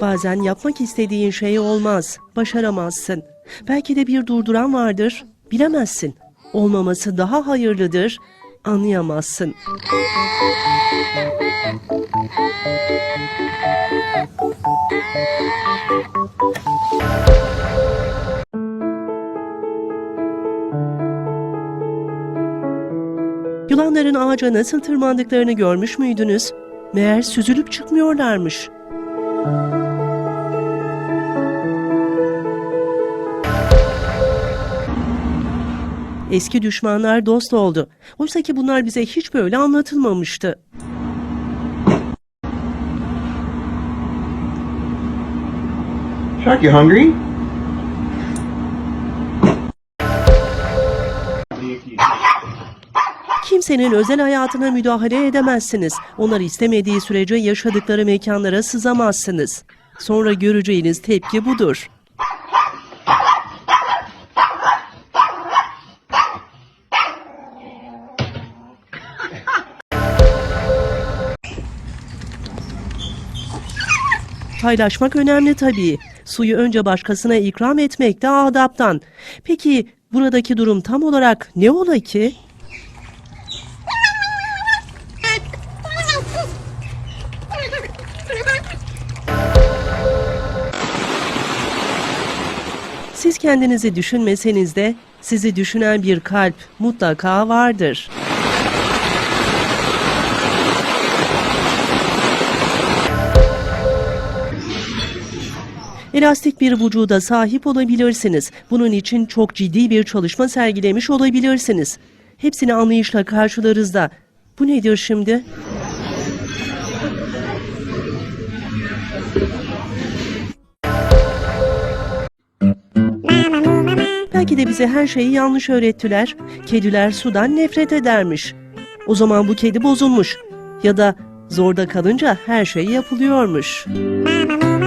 Bazen yapmak istediğin şey olmaz, başaramazsın. Belki de bir durduran vardır, bilemezsin. Olmaması daha hayırlıdır, anlayamazsın. Yılanların ağaca nasıl tırmandıklarını görmüş müydünüz? Meğer süzülüp çıkmıyorlarmış. Eski düşmanlar dost oldu. Oysa ki bunlar bize hiç böyle anlatılmamıştı. Shark, you hungry? Kimsenin özel hayatına müdahale edemezsiniz. Onlar istemediği sürece yaşadıkları mekanlara sızamazsınız. Sonra göreceğiniz tepki budur. Paylaşmak önemli tabii. Suyu önce başkasına ikram etmek de adaptan. Peki buradaki durum tam olarak ne ola ki? Siz kendinizi düşünmeseniz de sizi düşünen bir kalp mutlaka vardır. Elastik bir vücuda sahip olabilirsiniz. Bunun için çok ciddi bir çalışma sergilemiş olabilirsiniz. Hepsini anlayışla karşılarız da. Bu nedir şimdi? Belki de bize her şeyi yanlış öğrettiler. Kediler sudan nefret edermiş. O zaman bu kedi bozulmuş. Ya da zorda kalınca her şey yapılıyormuş. Mama